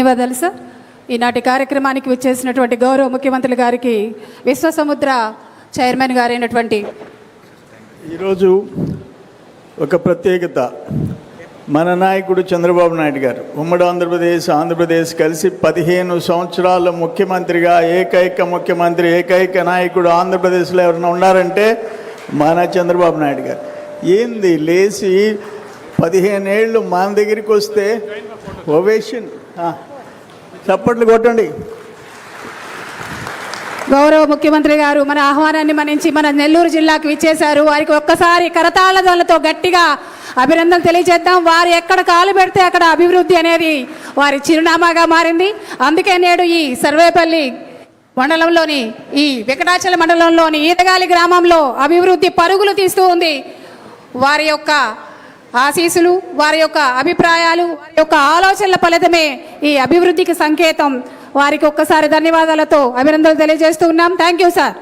ధన్యవాదాలు సార్. ఈనాటి కార్యక్రమానికి వచ్చేసినటువంటి గౌరవ ముఖ్యమంత్రి గారికి విశ్వసముద్ర చైర్మన్ గారైనటువంటి ఈరోజు ఒక ప్రత్యేకత. మన నాయకుడు చంద్రబాబు నాయుడు గారు ఉమ్మడి ఆంధ్రప్రదేశ్ ఆంధ్రప్రదేశ్ కలిసి పదిహేను సంవత్సరాల ముఖ్యమంత్రిగా ఏకైక ముఖ్యమంత్రి ఏకైక నాయకుడు ఆంధ్రప్రదేశ్లో ఎవరైనా ఉన్నారంటే మన చంద్రబాబు నాయుడు గారు. ఏంది లేచి పదిహేనేళ్ళు మన దగ్గరికి వస్తే ఓవేషన్ చప్పట్లు కొట్టండి. గౌరవ ముఖ్యమంత్రి గారు మన ఆహ్వానాన్ని మన్నించి మన నెల్లూరు జిల్లాకు విచ్చేశారు. వారికి ఒక్కసారి కరతాళాలతో గట్టిగా అభినందనలు తెలియజేద్దాం. వారు ఎక్కడ కాలు పెడితే అక్కడ అభివృద్ధి అనేది వారి చిరునామాగా మారింది. అందుకే నేడు ఈ సర్వేపల్లి మండలంలోని ఈ వెంకటాచల మండలంలోని ఈతగాలి గ్రామంలో అభివృద్ధి పరుగులు తీస్తూ ఉంది. వారి యొక్క ఆశీస్సులు వారి యొక్క అభిప్రాయాలు వారి యొక్క ఆలోచనల ఫలితమే ఈ అభివృద్ధికి సంకేతం. వారికి ఒక్కసారి ధన్యవాదాలతో అభినందనలు తెలియజేస్తూ ఉన్నాం. Thank you sir